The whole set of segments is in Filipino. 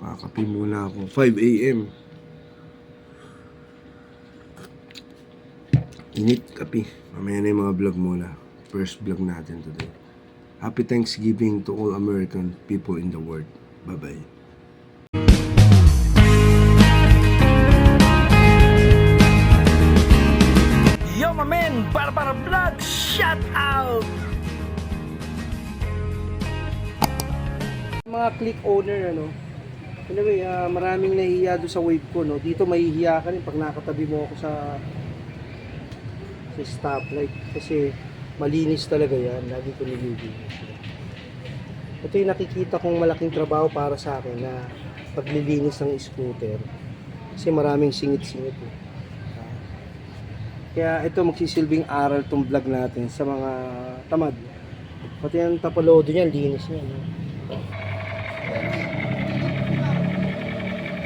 Kakapi muna ako. 5 a.m. Init kapi. Mamaya na yung mga vlog muna. First vlog natin today. Happy Thanksgiving to all American people in the world. Bye-bye. Yo, my man! Para para vlog! Shout out! mga click owner ano anyway ah, maraming nahihiya doon sa wave ko no? Dito mahihiya ka rin pag nakatabi mo ako sa sa stoplight. Kasi malinis talaga yan. Lagi ko nililinis ito yung nakikita kong malaking trabaho para sa akin na paglilinis ng scooter. Kasi maraming singit-singit eh. Kaya ito magsisilbing aral tong vlog natin sa mga tamad. Pati yung tapalodo niyan linis niya no?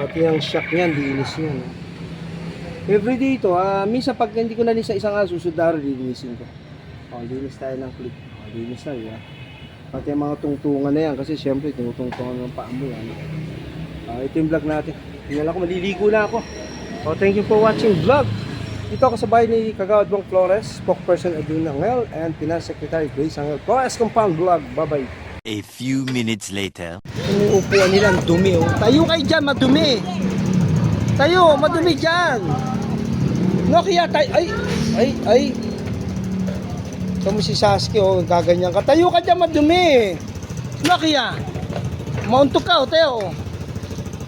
Pati ang shock niyan, linis niyan. No? Everyday ito, ah, minsan pag hindi ko nalis sa isang na araw, lilinisin ko. O, linis tayo ng clip. O, linis na yan. Pati ang mga tungtungan na yan, kasi syempre, tinutungtungan ng paa mo yan. Ah, ito yung vlog natin. Tingnan ako, maliligo na ako. O, thank you for watching vlog. Dito ako sa bahay ni Kagawad Bong Flores, spokesperson Edwin Angel, and Finance Secretary Grace Angel. Flores Compound Vlog. Bye-bye. A few minutes later. Yung upuan nila, ang dumi oh. Tayo kayo dyan, madumi. Tayo, madumi dyan. Nokia, tayo, ay, ay, ay. Mo si Sasuke, oh, gaganyan ka. Tayo ka dyan, madumi. Nokia, mauntok ka, oh, tayo.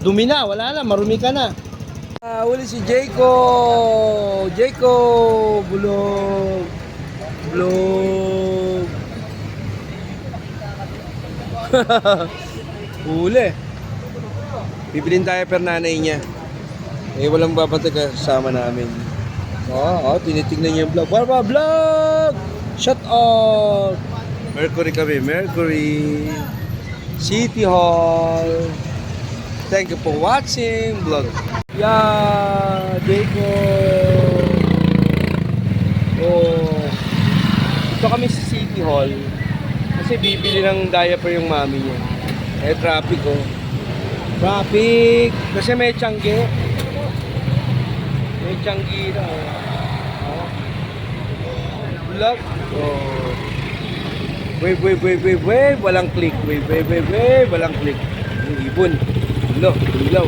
Dumi na, wala na, marumi ka na. Ah, uli si Jayco. Jayco, bulog. Bulog. Huli. Bibilin tayo per nanay niya. Eh, walang babantay kasama namin. Oo, oh, tinitignan niya yung vlog. Barba vlog! Shut up! Mercury kami, Mercury. City Hall. Thank you for watching vlog. Yeah, Diego. Oh. Ito kami sa City Hall. Kasi bibili ng diaper yung mami niya. Eh, traffic oh. Traffic! Kasi may tiyangge. May tiyanggi na oh. Oh. Vlog. Oh. Wave, wave, wave, wave, wave. Walang click. Wave, wave, wave, wave. Walang click. Yung ibon. Ulo, ilaw.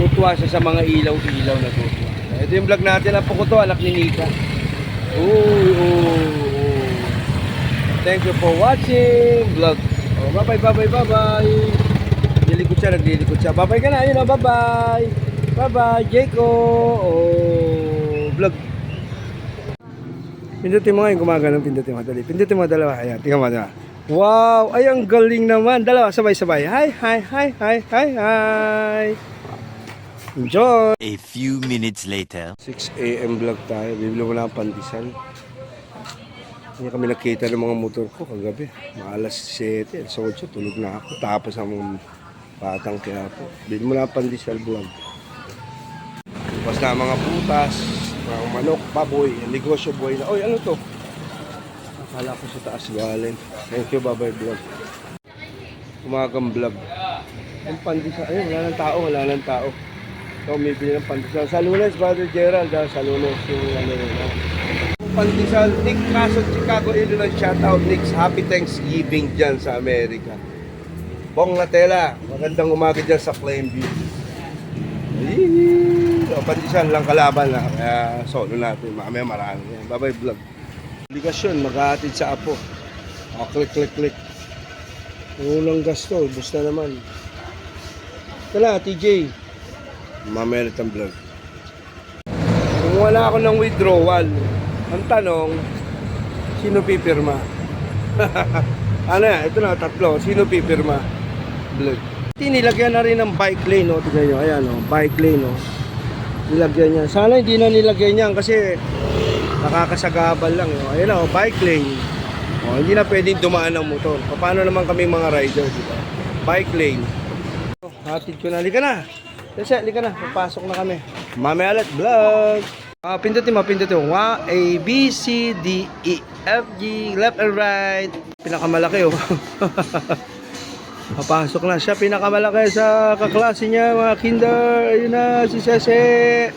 Tutuwa siya sa mga ilaw-ilaw na tutuwa. Ito yung vlog natin. Apo ko to, anak ni Nika. Uy, uy. Thank you for watching vlog. Oh, bye bye, bye bye, bye bye. Lilikot siya, naglilikot siya. Bye bye ka na, yun oh, bye bye. Bye bye, Jayco. Oh, vlog. Pindutin mo ngayon, gumagano, pindutin mo. Dali. Pindutin mo dalawa. Ayan, tingnan mo dalawa. Wow, ay ang galing naman. Dalawa, sabay-sabay. Hi, hi, hi, hi, hi, hi. Enjoy. A few minutes later. 6 a.m. vlog tayo. Bibili mo na ang pandesal. Hindi kami nakita ng mga motor ko kagabi. Mga alas 7, alas 8, tulog na ako. Tapos ang batang kaya po. Bili mo na pandesal vlog. Tapos na mga putas, mga manok, baboy, negosyo boy na. Oy, ano to? Akala ko sa taas galing. Thank you, babay vlog. Umagang vlog. Ang pandesal, ayun, wala ng tao, wala ng tao. So, may bili ng pandesal. Sa lunes, Brother Gerald, ah, sa lunes yung ano rin. Pandesal, Nick Caso, Chicago, Illinois. Shout out, Nick. Happy Thanksgiving dyan sa Amerika. Bong Natela, magandang umaga dyan sa Plainview. Oh, pandesal lang kalaban na. Kaya solo natin. Mamaya marami. Bye-bye vlog. Obligasyon, maghahatid sa apo. O, click, click, click. Unang gasto, ubus na naman. Kala, TJ. Mamaya ang vlog. Kumuha na ako ng withdrawal. Ang tanong, sino pipirma? ano yan? Ito na, tatlo. Sino pipirma? Vlog. Nilagyan na rin ng bike lane, no? Tignan nyo, ayan, no? Bike lane, no? Nilagyan niya. Sana hindi na nilagyan niyan kasi nakakasagabal lang, no? Ayan, no? Bike lane. O, hindi na pwedeng dumaan ng motor. Paano naman kami mga rider, di? Bike lane. Hatid ko na. Halika na. Kasi, halika na. Papasok na kami. Mamaya ulit, vlog. Ah, pindutin mo, pindutin mo. A, B, C, D, E, F, G, left and right. Pinakamalaki, oh. Papasok na siya, pinakamalaki sa kaklase niya, mga kinder. Ayun na, si Sese.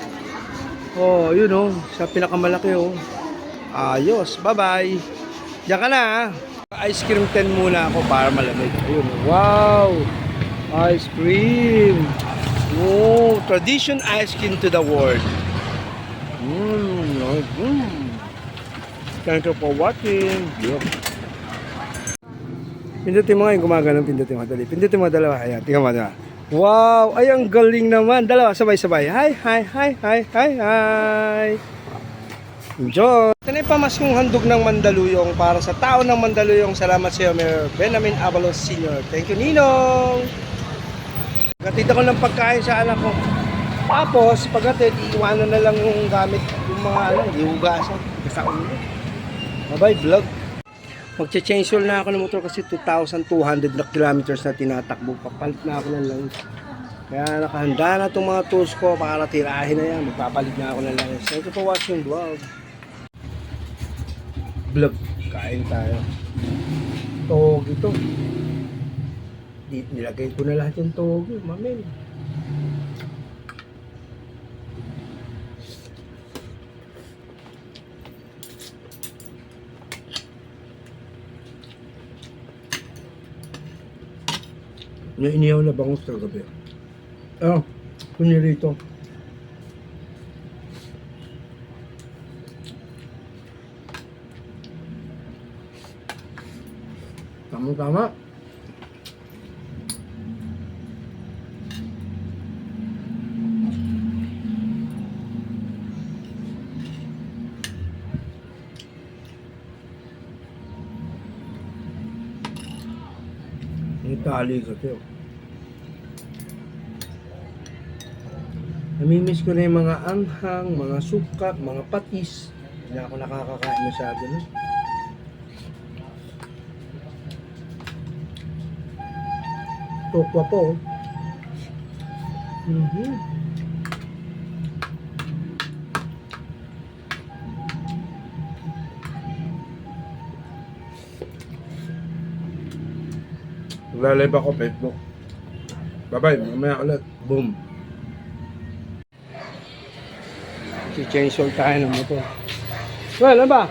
Oh, yun oh. Siya pinakamalaki oh. Ayos, bye-bye. Diyan ka na ah. Ice cream 10 muna ako para malamig. Ayun, wow. Ice cream. Oh, tradition ice cream to the world. Mm. Thank you for watching. Yup. Pindutin mo ngayon gumagano, pindutin mo dali. Pindutin mo dalawa. Ayan, tingnan mo dalawa. Wow, ay ang galing naman. Dalawa, sabay-sabay. Hi, hi, hi, hi, hi, hi. Enjoy! Ito na yung handog ng Mandaluyong para sa tao ng Mandaluyong. Salamat sa iyo, Mayor Benjamin Avalos Sr. Thank you, Ninong! Gatid ako ng pagkain sa anak ko. Tapos, pagkatid, iiwanan na lang yung gamit, mga ano, ihugasan. Basta ulo. Bye-bye, vlog. Magche-change oil na ako ng motor kasi 2,200 na kilometers na tinatakbo. Papalit na ako ng langis. Kaya nakahanda na itong mga tools ko para tirahin na yan. Magpapalit na ako ng langis. Thank you for watching vlog. Vlog. Kain tayo. Tog ito. Nilagay ko na lahat yung togi, mamin. May inihaw na bangus sa gabi. Ah, kunya rito. Tali kasi oh. Namimiss ko na yung mga anghang, mga suka, mga patis. Hindi ako nakakakain masyado no? Tokwa po. oh. Nagla-live ako Facebook. Bye-bye, mamaya ulit. Boom. Si-change oil tayo ng motor. Well, ano ba?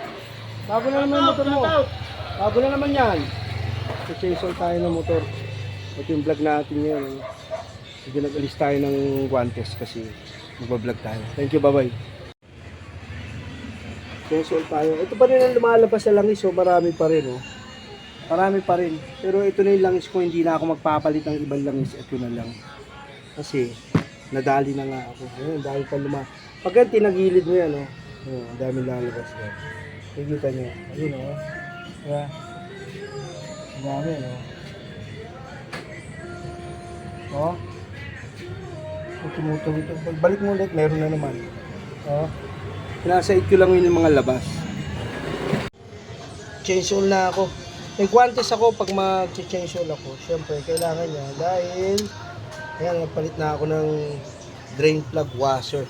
Bago na naman yung motor mo. Bago na naman yan. Si-change oil tayo ng motor. Ito yung vlog natin ngayon. ano. Medyo nag-alis tayo ng guantes kasi magbablog tayo. Thank you, bye-bye. Change oil tayo. Ito pa rin ang lumalabas sa langis, so marami pa rin. Oh. Marami pa rin. Pero ito na yung langis ko, hindi na ako magpapalit ng ibang langis. Ito na lang. Kasi, nadali na nga ako. Ayun, dahil pa luma. Pag yan, tinagilid mo yan, oh. Ayun, ang daming lalabas yan. Nakikita niyo. Ayun, oh. Diba? Ang dami, oh. Oh. Kung tumutong ito. Pagbalik mo ulit, meron na naman. Oh. Nasa ko lang yun yung mga labas. Oil na ako. May guantes ako pag mag-change oil ako. Siyempre, kailangan niya dahil ayan, nagpalit na ako ng drain plug washer.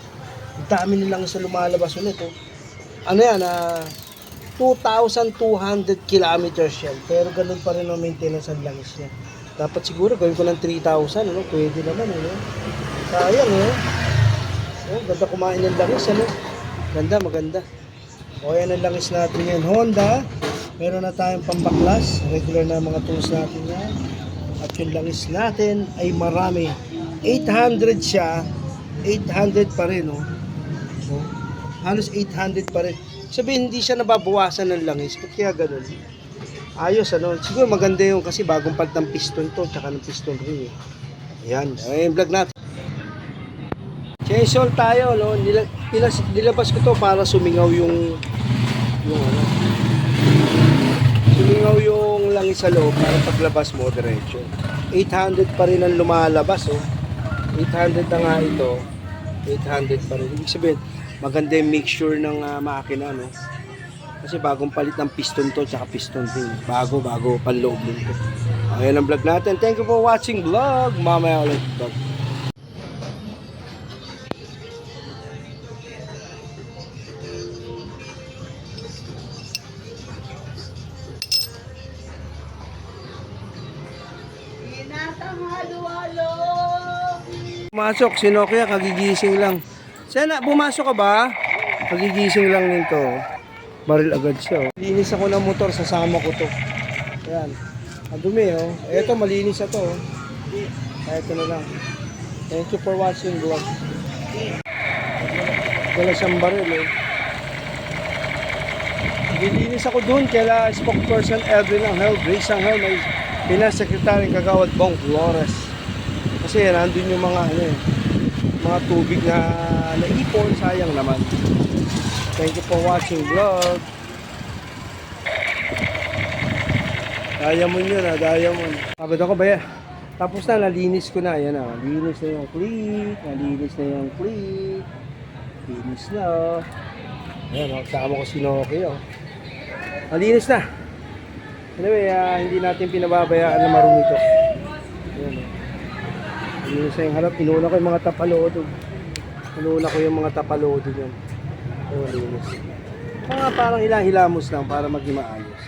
Ang dami nilang sa lumalabas ulit. Oh. Ano yan, ah, 2,200 kilometers yan. Pero ganun pa rin ang maintenance ang langis niya. Dapat siguro gawin ko ng 3,000. Ano? Pwede naman. Ano? Sayang. Eh. Oh, ganda kumain ng langis. Ano? Ganda, maganda. O yan ang langis natin ngayon. Honda. Meron na tayong pambaklas. Regular na mga tools natin yan. At yung langis natin ay marami. 800 siya. 800 pa rin. Oh. Oh. Halos 800 pa rin. Sabihin, hindi siya nababawasan ng langis. Kaya ganun? Ayos, ano? Siguro maganda yung kasi bagong pag ng piston to, tsaka ng piston ring. Eh. Ayan. Ayan, vlog natin. Oil tayo, no? Nila, nilabas ko to para sumingaw yung yung ano. Sumingaw yung langis sa loob para paglabas mo diretso. 800 pa rin ang lumalabas, oh. 800 na nga ito. 800 pa rin. Ibig sabihin, maganda yung mixture ng ah, makina, no? Kasi bagong palit ng piston to, tsaka piston ring. Bago, bago, panloob nito. Ayan ang vlog natin. Thank you for watching vlog. Mamaya ulit vlog. Pumasok, si Nokia, kagigising lang. Sana, pumasok ka ba? Kagigising lang nito. Baril agad siya. Oh. Linis ako ng motor, sasama ko to. Ayan. Ang dumi, oh. Eto, malinis na to. Oh. Eto na lang. Thank you for watching, vlog. Wala siyang baril, eh. Nililinis ako doon kaya spokesperson Edwin Angel, Grace Angel, may Pinas Secretary Kagawad Bong Flores. Kasi nandun yung mga ano eh, mga tubig na naipon, sayang naman. Thank you for watching vlog. Diamond yun ah, diamond. Sabad ako ba? Tapos na, nalinis ko na. Yan ah, linis na yung click, nalinis na yung click. Linis na oh. Ayan, oh, kasama ko si Noki oh. Nalinis na. Anyway, ah, hindi natin pinababayaan na marumi ito. Ayan oh. Linis na yung harap. Inuna ko yung mga tapalood. oh. Inuna ko yung mga tapalood yun. Ayan, linis. Mga parang hilahilamos lang para maging maayos.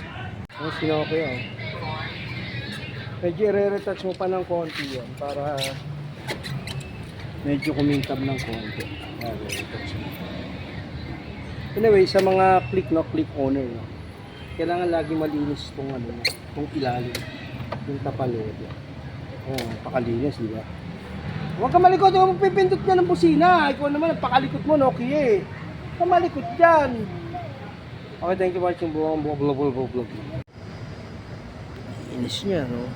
Ayan, si Noki oh. Medyo i-retouch mo pa ng konti yan para medyo kumintab ng konti. Anyway, sa mga click no click owner no. Kailangan lagi malinis tong ano, tong ilalim, yung tapalood. Oh, pakalinis, di ba? Huwag ka malikot, huwag magpipindot ka ng busina. Ikaw naman, pakalikot mo, Nokia eh. Huwag ka malikot dyan. Okay, thank you for watching buong vlog, vlog, vlog, vlog. Inis niya, no?